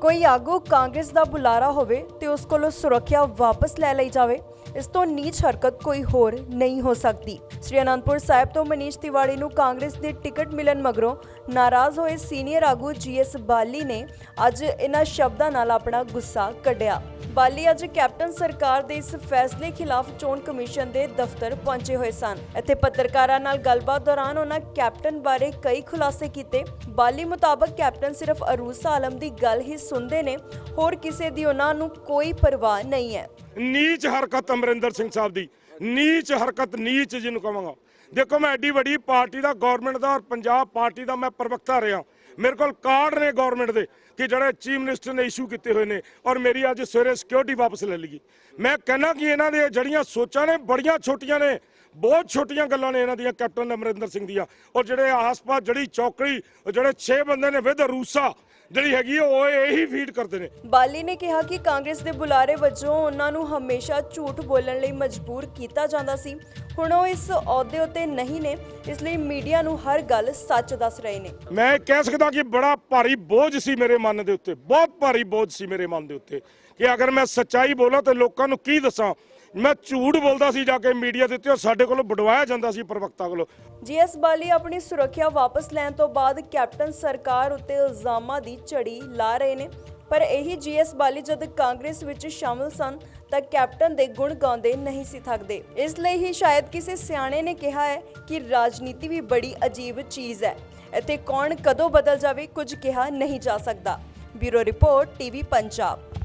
ਕੋਈ ਆਗੂ ਕਾਂਗਰਸ ਦਾ ਬੁਲਾਰਾ ਹੋਵੇ ਤੇ ਉਸ ਕੋਲੋਂ ਸੁਰੱਖਿਆ ਵਾਪਸ ਲੈ ਲਈ ਜਾਵੇ, ਇਸ ਤੋਂ ਨੀਚ ਹਰਕਤ ਕੋਈ ਹੋਰ ਨਹੀਂ ਹੋ ਸਕਦੀ। ਸ੍ਰੀ ਅਨੰਦਪੁਰ ਸਾਹਿਬ ਤੋਂ ਮਨੀਸ਼ ਤਿਵਾੜੀ ਨੂੰ ਕਾਂਗਰਸ ਦੀ ਟਿਕਟ ਮਿਲਣ ਮਗਰੋਂ ਨਾਰਾਜ਼ ਹੋਏ ਸੀਨੀਅਰ ਆਗੂ ਜੀਐਸ ਬਾਲੀ ਨੇ ਅੱਜ ਇਹਨਾਂ ਸ਼ਬਦਾਂ ਨਾਲ ਆਪਣਾ ਗੁੱਸਾ ਕੱਢਿਆ। ਬਾਲੀ ਅੱਜ ਕੈਪਟਨ ਸਰਕਾਰ ਦੇ ਇਸ ਫੈਸਲੇ ਖਿਲਾਫ ਚੋਣ ਕਮਿਸ਼ਨ ਦੇ ਦਫ਼ਤਰ ਪਹੁੰਚੇ ਹੋਏ ਸਨ। ਇੱਥੇ ਪੱਤਰਕਾਰਾਂ ਨਾਲ ਗੱਲਬਾਤ ਦੌਰਾਨ ਉਹਨਾਂ ਕੈਪਟਨ ਬਾਰੇ ਕਈ ਖੁਲਾਸੇ ਕੀਤੇ। ਬਾਲੀ ਮੁਤਾਬਕ ਕੈਪਟਨ ਸਿਰਫ ਅਰੂਸਾ ਆਲਮ ਦੀ ਗੱਲ ਹੀ ਸੁਣਦੇ ਨੇ, ਹੋਰ ਕਿਸੇ ਦੀ ਉਹਨਾਂ ਨੂੰ ਕੋਈ ਪਰਵਾਹ ਨਹੀਂ ਹੈ। ਨੀਚ ਹਰਕਤ ਅਮਰਿੰਦਰ ਸਿੰਘ ਸਾਹਿਬ ਦੀ, ਨੀਚ ਹਰਕਤ, ਨੀਚ ਜਿਹਨੂੰ ਕਹਾਂਗਾ ਦੇਖੋ ਮੈਂ ਐਡੀ ਵੱਡੀ ਪਾਰਟੀ ਦਾ ਗਵਰਨਮੈਂਟ ਦਾ ਔਰ ਪੰਜਾਬ ਪਾਰਟੀ ਦਾ ਮੈਂ ਪ੍ਰਵਕਤਾ ਰਿਹਾ। ਮੇਰੇ ਕੋਲ ਕਾਰਡ ਨੇ ਗਵਰਨਮੈਂਟ ਦੇ ਕਿ ਜਿਹੜੇ ਚੀਫ ਮਿਨਿਸਟਰ ਨੇ ਇਸ਼ੂ ਕੀਤੇ ਹੋਏ ਨੇ ਔਰ ਮੇਰੀ ਅੱਜ ਸਵੇਰੇ ਸਿਕਿਉਰਿਟੀ ਵਾਪਸ ਲੈ ਲਈ ਮੈਂ ਕਹਿੰਦਾ ਕਿ ਇਹਨਾਂ ਦੀਆਂ ਜਿਹੜੀਆਂ ਸੋਚਾਂ ਨੇ, ਬੜੀਆਂ ਛੋਟੀਆਂ ਨੇ, ਬਹੁਤ ਛੋਟੀਆਂ ਗੱਲਾਂ ਨੇ ਇਹਨਾਂ ਦੀਆਂ, ਕੈਪਟਨ ਅਮਰਿੰਦਰ ਸਿੰਘ ਦੀਆਂ। ਔਰ ਜਿਹੜੇ ਆਸ-ਪਾਸ ਜਿਹੜੀ ਚੌਕੜੀ ਜਿਹੜੇ 6 ਬੰਦੇ ਨੇ ਵਿਦ ਰੂਸਾ, ਜਿਹੜੀ ਹੈਗੀ ਉਹ ਇਹੀ ਫੀਡ ਕਰਦੇ ਨੇ। ਬਾਲੀ ਨੇ ਕਿਹਾ ਕਿ ਕਾਂਗਰਸ ਦੇ ਬੁਲਾਰੇ ਵਜੋਂ ਉਹਨਾਂ ਨੂੰ ਹਮੇਸ਼ਾ ਝੂਠ ਬੋਲਣ ਲਈ ਮਜਬੂਰ ਕੀਤਾ ਜਾਂਦਾ ਸੀ। ਹੁਣ ਉਹ ਇਸ ਅਹੁਦੇ ਉੱਤੇ ਨਹੀਂ ਨੇ ਇਸ ਲਈ ਮੀਡੀਆ ਨੂੰ ਹਰ ਗੱਲ ਸੱਚ ਦੱਸ ਰਹੇ ਨੇ। ਮੈਂ ਕਹਿ ਸਕਦਾ ਕਿ ਬੜਾ ਭਾਰੀ ਬੋਝ ਸੀ ਮੇਰੇ ਮਨ ਦੇ ਉੱਤੇ ਬਹੁਤ ਭਾਰੀ ਬੋਝ ਸੀ ਮੇਰੇ ਮਨ ਦੇ ਉੱਤੇ ਕਿ ਅਗਰ ਮੈਂ ਸੱਚਾਈ ਬੋਲਾਂ ਤੇ ਲੋਕਾਂ ਨੂੰ ਕੀ ਦੱਸਾਂ? ਮੈਂ ਝੂਠ ਬੋਲਦਾ ਸੀ ਜਾ ਕੇ ਮੀਡੀਆ ਦੇ ਉੱਤੇ ਔਰ ਸਾਡੇ ਕੋਲੋਂ ਬਡਵਾਇਆ ਜਾਂਦਾ ਸੀ ਪ੍ਰਵਕਤਾ ਕੋਲੋਂ। ਜੀਐਸ ਬਾਲੀ ਆਪਣੀ ਸੁਰੱਖਿਆ ਵਾਪਸ ਲੈਣ ਤੋਂ ਬਾਅਦ ਕੈਪਟਨ ਸਰਕਾਰ ਉੱਤੇ ਇਲਜ਼ਾਮਾਂ ਦੀ ਝੜੀ ਲਾ ਰਹੇ ਨੇ। ਪਰ ਇਹੀ ਜੀਐਸ ਬਾਲੀ ਜਦ ਕਾਂਗਰਸ ਵਿੱਚ ਸ਼ਾਮਲ ਸਨ ਤਾਂ ਕੈਪਟਨ ਦੇ ਗੁਣ ਗਾਉਂਦੇ ਨਹੀਂ ਸੀ ਥੱਕਦੇ। ਇਸ ਲਈ ਹੀ ਸ਼ਾਇਦ ਕਿਸੇ ਸਿਆਣੇ ਨੇ ਕਿਹਾ ਹੈ ਕਿ ਰਾਜਨੀਤੀ ਵੀ ਬੜੀ ਅਜੀਬ ਚੀਜ਼ ਹੈ। ਇੱਥੇ ਕੌਣ ਕਦੋਂ ਬਦਲ ਜਾਵੇ ਕੁਝ ਕਿਹਾ ਨਹੀਂ ਜਾ ਸਕਦਾ। Bureau report, TV Punjab.